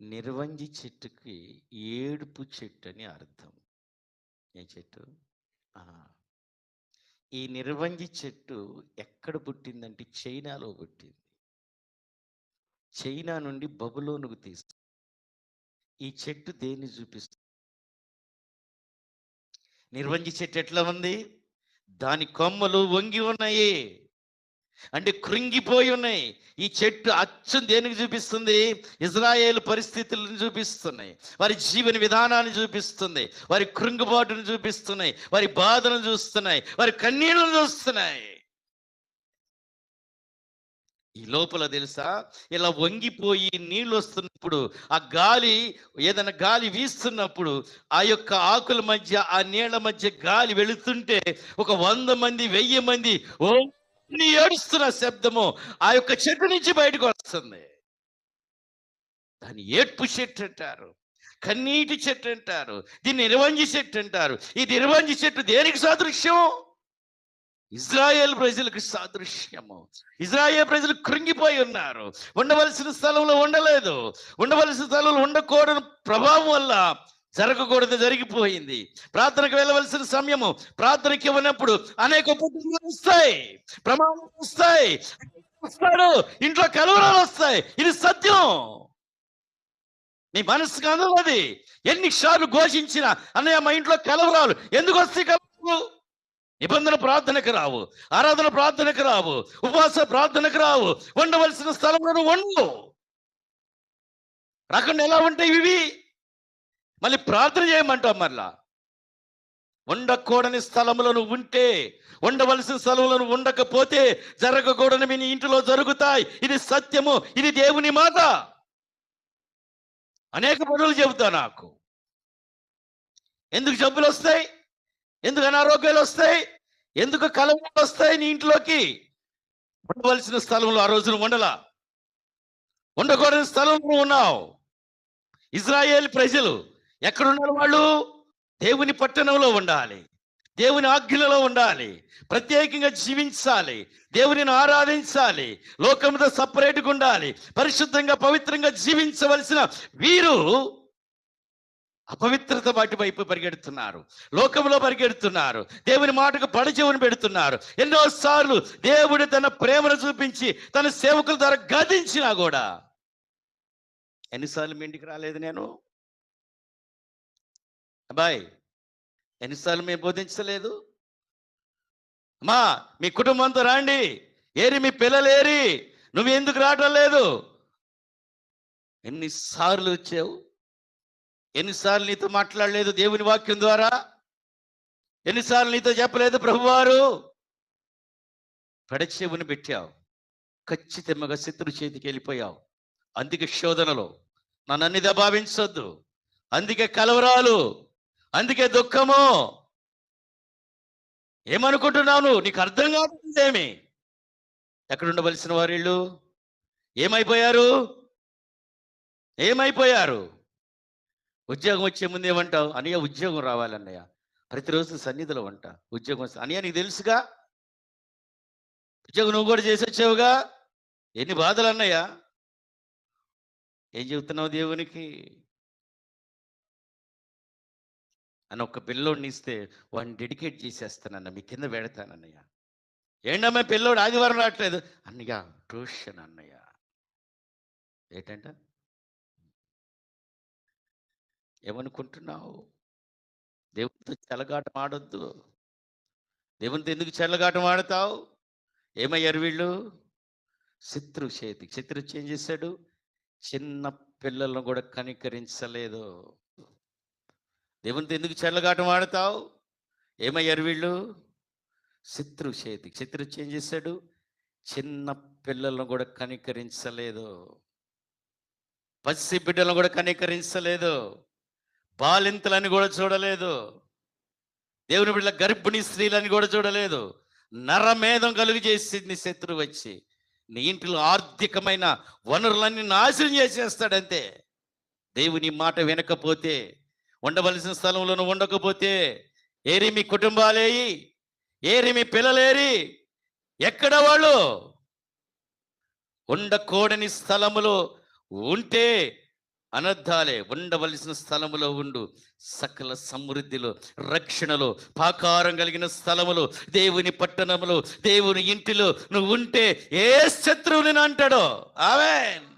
నిర్వంజి చెట్టుకి ఏడుపు చెట్టు అని అర్థం. ఏ చెట్టు? ఈ నిర్వంజి చెట్టు ఎక్కడ పుట్టిందంటే చైనాలో పుట్టింది. చైనా నుండి బబులోనుకు తీసు ఈ చెట్టు దేన్ని చూపిస్తుంది నిర్వంజి చెట్టు ఎట్లా ఉంది? దాని కొమ్మలు వంగి ఉన్నాయి. అంటే కృంగిపోయి ఉన్నాయి. ఈ చెట్టు అచ్చం దేనికి చూపిస్తుంది? ఇజ్రాయేల్ పరిస్థితులను చూపిస్తున్నాయి. వారి జీవన విధానాన్ని చూపిస్తుంది. వారి కృంగుబాటును చూపిస్తున్నాయి. వారి బాధను చూస్తున్నాయి. వారి కన్నీళ్ళను చూస్తున్నాయి. ఈ లోపల తెలుసా? ఇలా వంగిపోయి నీళ్ళు వస్తున్నప్పుడు ఆ గాలి ఏదైనా గాలి వీస్తున్నప్పుడు ఆ యొక్క ఆకుల మధ్య ఆ నీళ్ళ మధ్య గాలి వెళుతుంటే ఒక వంద మంది వెయ్యి మంది ఓ నీ ఏడుస్తున్న శబ్దము ఆ యొక్క చెట్టు నుంచి బయటకు వస్తుంది. దాన్ని ఏడ్పు చెట్టు అంటారు కన్నీటి చెట్టు అంటారు దీన్ని నిర్వంజి చెట్టు అంటారు. ఇది నిర్వంజి చెట్టు దేనికి సాదృశ్యం ఇజ్రాయేల్ ప్రజలకు సాదృశ్యము. ఇజ్రాయేల్ ప్రజలు కృంగిపోయి ఉన్నారు. ఉండవలసిన స్థలంలో ఉండలేదు. ఉండవలసిన స్థలంలో ఉండకూడని ప్రభావం వల్ల జరగకూడదు జరిగిపోయింది. ప్రార్థనకు వెళ్ళవలసిన సమయము ప్రార్థనకి ఇవ్వనప్పుడు అనేక ఉపద్రవాలు వస్తాయి ప్రమాదాలు వస్తాయి వస్తాడు. ఇంట్లో కలవరాలు వస్తాయి. ఇది సత్యం. నీ మనసుకు అందది ఎన్నిసార్లు ఘోషించినా అన్నయ్య మా ఇంట్లో కలవరాలు. ఎందుకు వస్తాయి కలవరాలు? నిబంధన ప్రార్థనకు రావు. ఆరాధన ప్రార్థనకు రావు. ఉపవాస ప్రార్థనకు రావు. ఉండవలసిన స్థలంలో ఉండవు రాకుండా ఎలా ఉంటాయి ఇవి? మళ్ళీ ప్రార్థన చేయమంటాం మరలా? ఉండకూడని స్థలంలో నువ్వు ఉంటే ఉండవలసిన స్థలంలో నువ్వు ఉండకపోతే జరగకూడని మీ ఇంటిలో జరుగుతాయి. ఇది సత్యము ఇది దేవుని మాట. అనేక పనులు చెబుతా నాకు. ఎందుకు జబ్బులు వస్తాయి? ఎందుకు అనారోగ్యాలు వస్తాయి? ఎందుకు కలవలు వస్తాయి నీ ఇంట్లోకి? ఉండవలసిన స్థలంలో ఆ రోజున ఉండలా? ఉండకూడని స్థలంలో ఉన్నావు. ఇజ్రాయేల్ ప్రజలు ఎక్కడున్నారు వాళ్ళు? దేవుని పట్టణంలో ఉండాలి. దేవుని ఆజ్ఞలలో ఉండాలి. ప్రత్యేకంగా జీవించాలి. దేవునిని ఆరాధించాలి. లోకంతో సపరేట్గా ఉండాలి. పరిశుద్ధంగా పవిత్రంగా జీవించవలసిన వీరు అపవిత్రత వాటి వైపు పరిగెడుతున్నారు. లోకంలో పరిగెడుతున్నారు. దేవుని మాటకు పడచెవుని పెడుతున్నారు. ఎన్నోసార్లు దేవుడు తన ప్రేమను చూపించి తన సేవకుల ద్వారా గదించినా కూడా ఎన్నిసార్లు మీ ఇంటికి రాలేదు నేను? అబ్బాయి ఎన్నిసార్లు మేము బోధించలేదు? అమ్మా మీ కుటుంబంతో రాండి. ఏరి మీ పిల్లలు ఏరి. నువ్వు ఎందుకు రావటం లేదు? ఎన్నిసార్లు వచ్చావు? ఎన్నిసార్లు నీతో మాట్లాడలేదు దేవుని వాక్యం ద్వారా? ఎన్నిసార్లు నీతో చెప్పలేదు ప్రభువారు? పెడచెవుని పెట్టావు. ఖచ్చితంగా శత్రు చేతికి వెళ్ళిపోయావు. అందుకే శోధనలో నన్ను అన్ని భావించొద్దు. అందుకే కలవరాలు. అందుకే దుఃఖము. ఏమనుకుంటున్నావు నీకు అర్థం కావట్లేదేమి ఎక్కడ ఉండవలసిన వారిళ్ళు? ఏమైపోయారు? ఏమైపోయారు? ఉద్యోగం వచ్చే ముందు ఏమంటావు? అన్నయ్య ఉద్యోగం రావాలన్నయ్య. ప్రతిరోజు సన్నిధిలో వంట. ఉద్యోగం వస్తే. అన్నయ్య నీకు తెలుసుగా? ఉద్యోగం నువ్వు కూడా చేసి వచ్చావుగా? ఎన్ని బాధలు అన్నయ్య? ఏం చెబుతున్నావు దేవునికి? అని ఒక పిల్లోడిని ఇస్తే వాడిని డెడికేట్ చేసేస్తానన్న మీ కింద పెడతానన్నయ్య. ఏంటమ్మా పిల్లోడు ఆదివారం రావట్లేదు? అన్నయ్య ట్యూషన్ అన్నయ్య. ఏంటంట? ఏమనుకుంటున్నావు? దేవునితో చెలగాటం ఆడొద్దు. దేవునితో ఎందుకు చెలగాటం ఆడతావు? ఏమయ్యారు వీళ్ళు? శత్రు చేతి. శత్రు ఏం చేశాడు? చిన్న పిల్లలను కూడా కనికరించలేదు. దేవునితో ఎందుకు చెల్లగాటం ఆడతావు ఏమయ్యారు వీళ్ళు? శత్రు చేతి. శత్రు ఏం చేశాడు? చిన్న పిల్లలను కూడా కనికరించలేదు. పసి బిడ్డలను కూడా కనికరించలేదు. బాలింతలని కూడా చూడలేదు. దేవుని బిడ్డల గర్భిణీ స్త్రీలని కూడా చూడలేదు. నరమేధం కలుగు చేసింది శత్రువు వచ్చి. నీ ఇంటిలో ఆర్థికమైన వనరులన్నీ నాశనం చేసేస్తాడంతే. దేవుని మాట వినకపోతే ఉండవలసిన స్థలంలో నువ్వు ఉండకపోతే ఏరి మీ కుటుంబాలేయి ఏరి మీ పిల్లలేరి ఎక్కడ వాళ్ళు? ఉండకూడని స్థలములో ఉంటే అనర్థాలే ఉండవలసిన స్థలములో ఉండు. సకల సమృద్ధిలో రక్షణలో పాకారం కలిగిన స్థలములో దేవుని పట్టణములో దేవుని ఇంటిలో నువ్వు ఉంటే ఏ శత్రువుని అంటాడో? ఆమెన్.